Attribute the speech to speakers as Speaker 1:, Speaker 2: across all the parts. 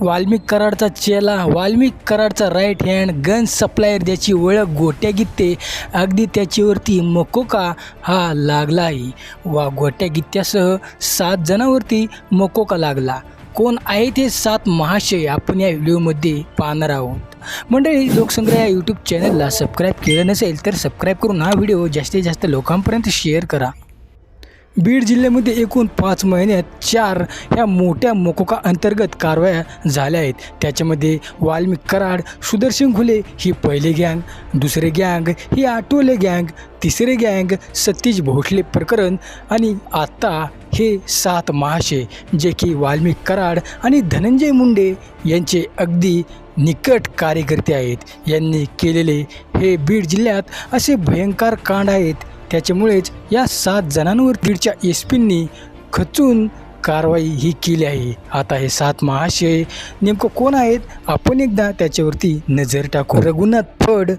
Speaker 1: वाल्मिक कराडचा चेला वाल्मिक कराडचा राईट हँड गन सप्लायर ज्याची ओळख गोट्या गित्ते अगदी त्याच्यावरती मकोका हा लागला आहे वा गोट्या गित्त्यासह सात जणांवरती मकोका लागला. कोण आहे ते सात महाशय आपण या व्हिडिओमध्ये पाहणार आहोत. मंडळी लोकसंग्रह या यूट्यूब चॅनलला सबस्क्राईब केलं नसेल तर सबस्क्राईब करून हा व्हिडिओ जास्तीत जास्त लोकांपर्यंत शेअर करा. बीड जिल्ह्यामध्ये एकूण पाच महिन्यात चार ह्या मोठ्या मोकोका अंतर्गत कारवाया झाल्या आहेत. त्याच्यामध्ये वाल्मिक कराड सुदर्शन घुले ही पहिली गँग दुसरे गँग ही आटोले गँग तिसरे गँग सतीश भोसले प्रकरण आणि आत्ता हे सात महाशय जे की वाल्मिक कराड आणि धनंजय मुंडे यांचे अगदी निकट कार्यकर्ते आहेत. यांनी केलेले हे बीड जिल्ह्यात असे भयंकर कांड आहेत त्याच्यामुळेच या सात जणांवर बीडच्या एस पींनी खचून कारवाई ही केली आहे. आता हे सात महाशय नेमकं कोण आहेत? आपण एकदा त्याच्यावरती नजर टाकू. रघुनाथ फड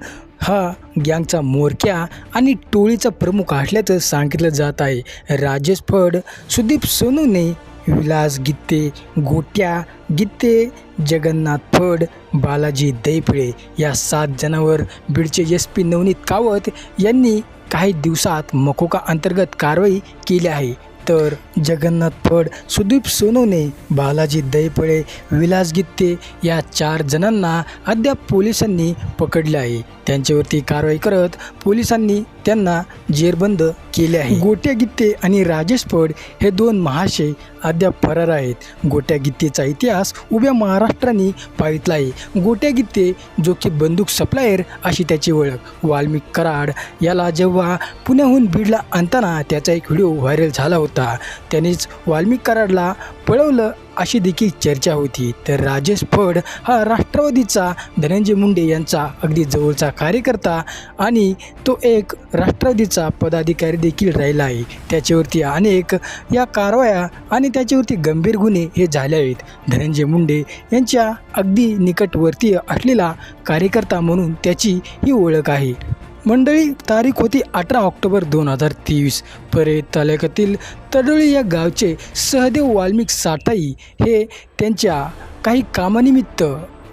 Speaker 1: हा गँगचा मोरक्या आणि टोळीचा प्रमुख असल्याचं सांगितलं जात आहे. राजेश फड सुदीप सोनूने विलास गित्ते गोट्या गित्ते जगन्नाथ फड बालाजी दैफळे या सात जणांवर बीडचे एस पी नवनीत कावत यांनी काही दिवसात मकोका अंतर्गत कारवाई केली आहे. तर जगन्नाथ फड सुदीप सोनवणे बालाजी दैपळे विलास गित्ते या चार जणांना अद्याप पोलिसांनी पकडले आहे. त्यांच्यावरती कारवाई करत पोलिसांनी त्यांना जेरबंद केले आहे. गोट्या गित्ते आणि राजेश फड हे दोन महाशय अद्याप फरार आहेत. गोट्या गित्तेचा इतिहास उभ्या महाराष्ट्राने पाहितला आहे. गोट्या गित्ते जो की बंदूक सप्लायर अशी त्याची ओळख. वाल्मिक कराड याला जेव्हा पुण्याहून बीडला आणताना त्याचा एक व्हिडिओ व्हायरल झाला होता. त्यानेच वाल्मिक कराडला पळवलं अशी देखील चर्चा होती. तर राजेश फड हा राष्ट्रवादीचा धनंजय मुंडे यांचा अगदी जवळचा कार्यकर्ता आणि तो एक राष्ट्रवादीचा पदाधिकारी देखील राहिला आहे. त्याच्यावरती अनेक या कारवाया आणि त्याच्यावरती गंभीर गुन्हे हे झाले आहेत. धनंजय मुंडे यांच्या अगदी निकटवर्तीय असलेला कार्यकर्ता म्हणून त्याची ही ओळख आहे. मंडळी तारीख होती अठरा ऑक्टोबर दोन हजार तेवीस. परे तालुक्यातील तडोळी या गावचे सहदेव वाल्मिक साठाई हे त्यांच्या काही कामानिमित्त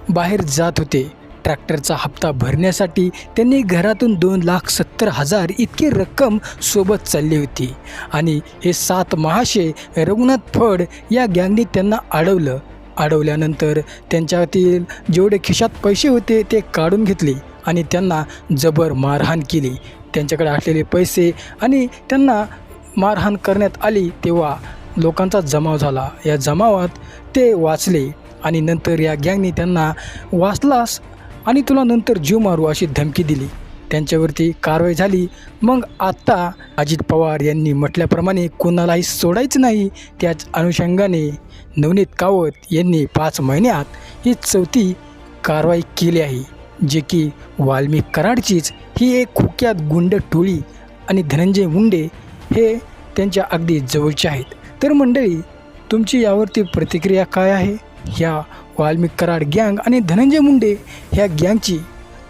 Speaker 1: बाहेर जात होते. ट्रॅक्टरचा हप्ता भरण्यासाठी त्यांनी घरातून दोन लाख सत्तर हजार इतकी रक्कम सोबत चालली होती आणि हे सात महाशय रघुनाथ फड या गँगने त्यांना अडवलं. अडवल्यानंतर त्यांच्यातील जेवढे खिशात पैसे होते ते काढून घेतले. आणि त्यांना जबर मारहाण केली. त्यांच्याकडे असलेले पैसे आणि त्यांना मारहाण करण्यात आली तेव्हा लोकांचा जमाव झाला. या जमावात ते वाचले आणि नंतर या गँगने त्यांना वाचलास आणि तुला नंतर जीव मारू अशी धमकी दिली. त्यांच्यावरती कारवाई झाली. मग आत्ता अजित पवार यांनी म्हटल्याप्रमाणे कोणालाही सोडायचं नाही. त्याच अनुषंगाने नवनीत कावत यांनी पाच महिन्यात ही चौथी कारवाई केली आहे. जे की वाल्मिक कराडचीच ही एक खुक्यात गुंड टोळी आणि धनंजय मुंडे हे त्यांच्या अगदी जवळचे आहेत. तर मंडळी तुमची यावरती प्रतिक्रिया काय आहे? ह्या वाल्मिक कराड गँग आणि धनंजय मुंडे ह्या गँगची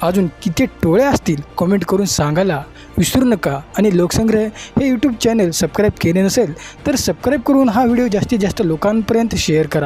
Speaker 1: अजून किती टोळ्या असतील? कमेंट करून सांगायला विसरू नका. आणि लोकसंग्रह हे यूट्यूब चॅनल सबस्क्राईब केले नसेल तर सबस्क्राईब करून हा व्हिडिओ जास्तीत जास्त लोकांपर्यंत शेअर करा.